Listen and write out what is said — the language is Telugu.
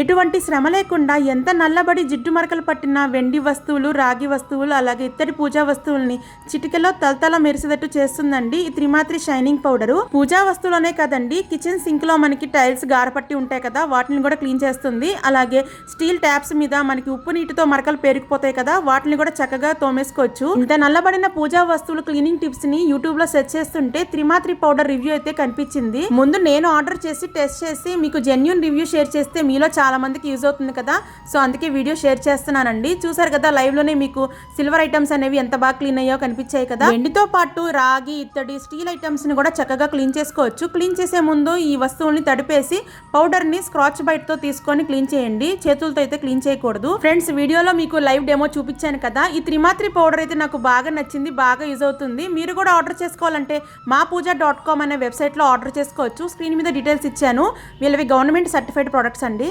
ఎటువంటి శ్రమ లేకుండా ఎంత నల్లబడి జిడ్డు మరకలు పట్టిన వెండి వస్తువులు రాగి వస్తువులు అలాగే ఇత్తడి పూజా వస్తువుల్ని చిటికలో తలతల మెరిసేటట్టు చేస్తుందండి ఈ త్రిమాత్రి షైనింగ్ పౌడర్. పూజా వస్తువులనే కదండి కిచెన్ సింక్లో మనకి టైల్స్ గారపట్టి ఉంటాయి కదా వాటిని కూడా క్లీన్ చేస్తుంది. అలాగే స్టీల్ ట్యాప్స్ మీద మనకి ఉప్పు నీటితో మరకలు పేరుకుపోతాయి కదా వాటిని కూడా చక్కగా తోమేసుకోవచ్చు. ఇంత నల్లబడిన పూజా వస్తువులు క్లీనింగ్ టిప్స్ని యూట్యూబ్లో సెర్చ్ చేస్తుంటే త్రిమాత్రి పౌడర్ రివ్యూ అయితే కనిపించింది. ముందు నేను ఆర్డర్ చేసి టెస్ట్ చేసి మీకు జెన్యున్ రివ్యూ షేర్ చేస్తే మీలో చాలామందికి యూజ్ అవుతుంది కదా. సో అందుకే వీడియో షేర్ చేస్తున్నానండి. చూసారు కదా లైవ్లోనే మీకు సిల్వర్ ఐటమ్స్ అనేవి ఎంత బాగా క్లీన్ అయ్యో కనిపించాయి కదా. వెండితో పాటు రాగి ఇత్తడి స్టీల్ ఐటమ్స్ని కూడా చక్కగా క్లీన్ చేసుకోవచ్చు. క్లీన్ చేసే ముందు ఈ వస్తువుల్ని తడిపేసి పౌడర్ని స్క్రాచ్ బైట్తో తీసుకొని క్లీన్ చేయండి. చేతులతో అయితే క్లీన్ చేయకూడదు. ఫ్రెండ్స్ వీడియోలో మీకు లైవ్ డెమో చూపించాను కదా. ఈ త్రిమాత్రి పౌడర్ అయితే నాకు బాగా నచ్చింది బాగా యూజ్ అవుతుంది. మీరు కూడా ఆర్డర్ చేసుకోవాలంటే మా పూజ డాట్ కామ్ అనే వెబ్సైట్లో ఆర్డర్ చేసుకోవచ్చు. స్క్రీన్ మీద డీటెయిల్స్ ఇచ్చాను. వీళ్ళవి గవర్నమెంట్ సర్టిఫైడ్ ప్రొడక్ట్స్ అండి.